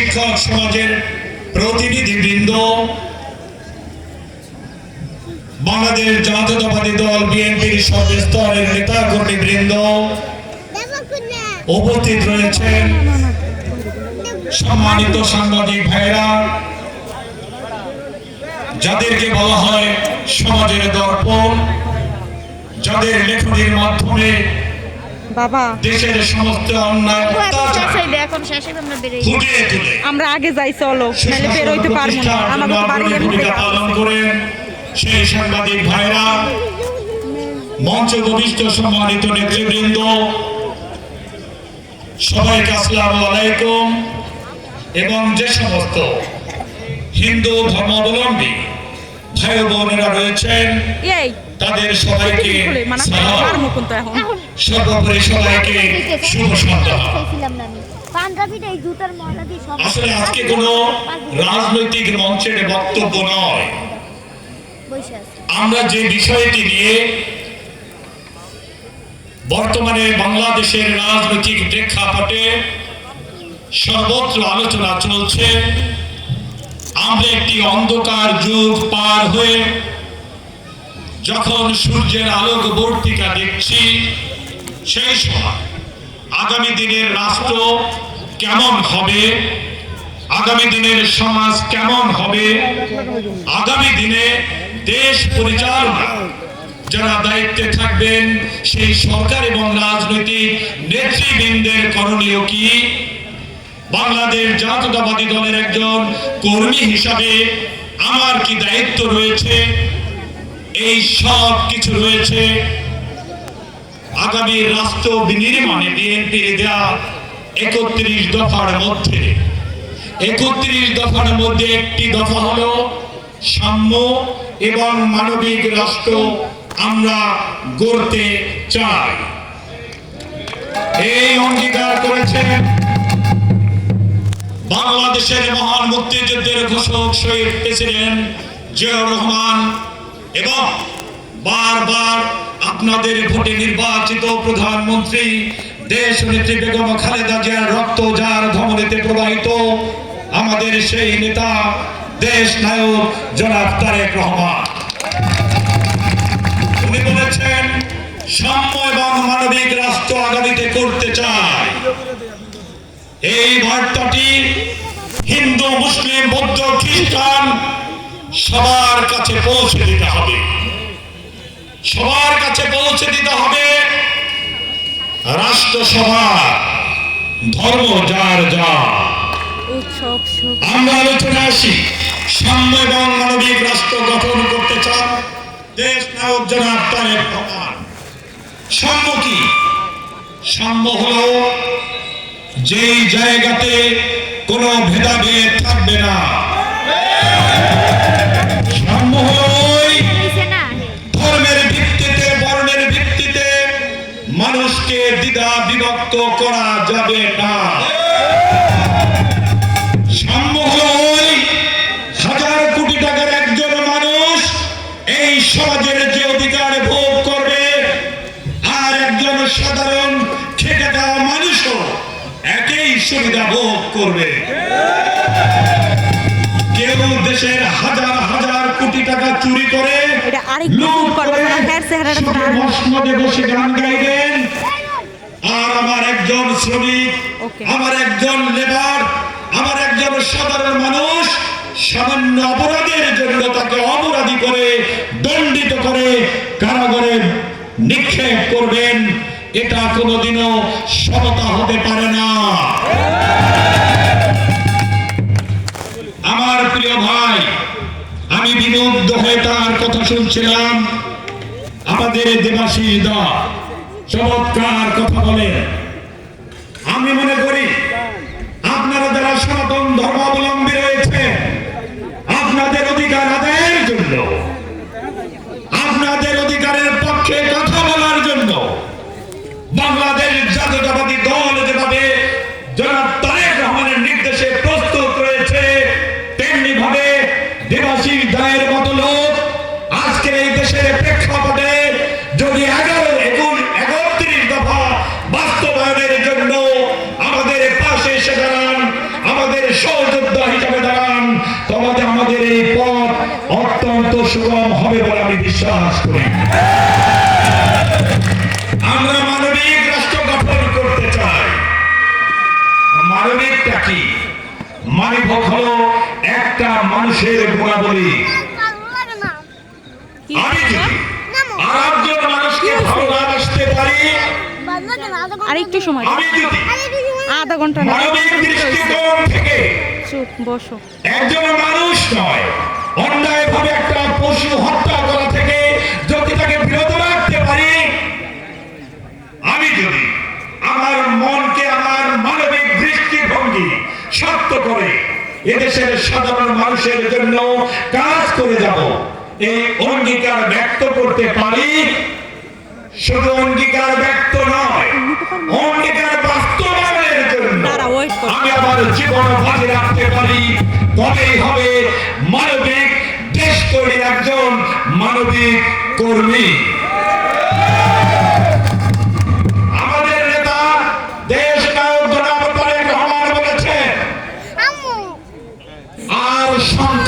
শিক্ষক সমাজের প্রতিনিধিবৃন্দ, বাংলাদেশ জাতীয়তাবাদী দল বিএনপির নেতা কর্মীবৃন্দ উপস্থিত রয়েছেন সম্মানিত সাংবাদিক ভাইরা যাদেরকে বলা হয় সমাজের দর্পণ, যাদের লেখনীর মাধ্যমে বাবা। দেশের সমস্ত অন্যায় এখন শেষ আমরা বেরিয়ে আগে যাই চলো। নাহলে বের হইতে পারব না। বাড়ি আমাদের এমনি পালন করেন সেই সাংবাদিক ভাইরা। মঞ্চ ভবিষ্ঠ সম্মানিত নেতৃবৃন্দ সবাইকে আসসালামু আলাইকুম। এবং যে সমস্ত হিন্দু ধর্মাবলম্বী ভাই বোনেরা রয়েছেন। তাদের সবাইকে মানে সর্বোপরি সবাইকে শুভ সন্ধ্যা। আসলে আজকে কোনো রাজনৈতিক মঞ্চের বক্তব্য নয়। আমরা যে বিষয়টি নিয়ে বর্তমানে বাংলাদেশের রাজনৈতিক প্রেক্ষাপটে সর্বত্র আলোচনা চলছে আমরা একটি অন্ধকার যুগ পার হয়ে যখন সূর্যের আলোক বর্তিকা দেখছি, সেই সময় আগামী দিনের রাষ্ট্র কেমন হবে? আগামী দিনের সমাজ কেমন হবে? আগামী দিনে দেশ পরিচালনা যারা দায়িত্বে থাকবেন, সেই সরকার এবং রাজনৈতিক নেতৃবৃন্দের করণীয় কি? বাংলাদেশ জাতীয়তাবাদী দলের একজন কর্মী হিসাবে আমার কি দায়িত্ব রয়েছে? এই সব কিছু রয়েছে। আগামী রাষ্ট্র বিনির্মাণে বিএনপির দেওয়া একত্রিশ দফার মধ্যে। একত্রিশ দফার মধ্যে একটি দফা হলো সাম্য এবং মানবিক রাষ্ট্র আমরা গড়তে চাই। এই অঙ্গীকার করেছেন বাংলাদেশের মহান মুক্তিযুদ্ধের ঘোষক শহীদ প্রেসিডেন্ট জিয়াউর রহমান এবং বারবার আপনাদের ভোটে নির্বাচিত প্রধানমন্ত্রী দেশ নেত্রী বেগম খালেদা জিয়ার রক্ত যার ধমনীতে প্রবাহিত আমাদের সেই নেতা দেশ নায়ক জনাব তারেক রহমান। উনি বলেছেন, সাম্য এবং মানবিক রাষ্ট্র আগামীতে করতে চায় এই বার্তাটি হিন্দু মুসলিম বৌদ্ধ খ্রিস্টান সবার কাছে পৌঁছে দিতে হবে। সবার কাছে পৌঁছে দিতে হবে রাষ্ট্রসভা ধর্ম যার যা। আমরা আলোচনা আসি। সাম্য এবং মানবিক রাষ্ট্র গঠন করতে চান দেশ নায়ক জনাব তারেক সাম্য কি? সাম্য হলো যেই জায়গাতে কোনো ভেদাভেদ থাকবে না। কোটি টাকার একজন মানুষ এই যে অধিকার ভোগ করবে, আর একজন সাধারণ সুবিধা ভোগ করবে। কেউ দেশের হাজার হাজার কোটি টাকা চুরি করে লুট করে না হ্যার চেহারাটা তো শুধু আর- মসনদে বসে গান গাইবেন। আর আমার একজন শ্রমিক আমার একজন লেবার আমার একজন সাধারণ মানুষ সামান্য অপরাধের জন্য তাকে অপরাধী করে দণ্ডিত করে কারাগারে নিক্ষেপ করবেন। এটা কোনোদিনও সমতা হতে পারে না। আমার প্রিয় ভাই, আমি বিমুগ্ধ হয়ে তার কথা শুনছিলাম। আমাদের দেবাসী দা চমৎকার কথা বলেন। আমি মনে করি, আপনারা যারা বিশ্বাস করি। আমরা মানবিক রাষ্ট্র গঠন করতে চাই। মানবিকটা কি? মানব হলো একটা মানুষের গুণাবলী। আমি যদি আর একজন মানুষকে ভালোবাসতে পারি? আর একটু সময় আমি যদি আধা ঘণ্টা মানবিক দৃষ্টিকোণ থেকে চুপ বসো। একজন মানুষ নয় অন্যায় ভাবে একটা পশু হত্যা করা থেকে যদি তাকে বিরত রাখতে পারি আমি যদি আমার মনকে আমার মানবিক দৃষ্টিভঙ্গি শক্ত করে এদেশের সাধারণ মানুষের জন্য কাজ করে যাব। এই অঙ্গীকার ব্যক্ত করতে পারি শুধু অঙ্গীকার ব্যক্ত নয় অঙ্গীকার বাস্তবায়নের জন্য। আমি আমার জীবন বাজি রাখতে পারি। তবেই হবে মানবিক দেশ তৈরি একজন মানবিক কর্মী।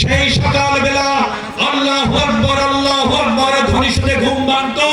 সেই সকালবেলা আল্লাহ আকবর আল্লাহ আকবর ধ্বনি শুনে ঘুম ভাঙতো।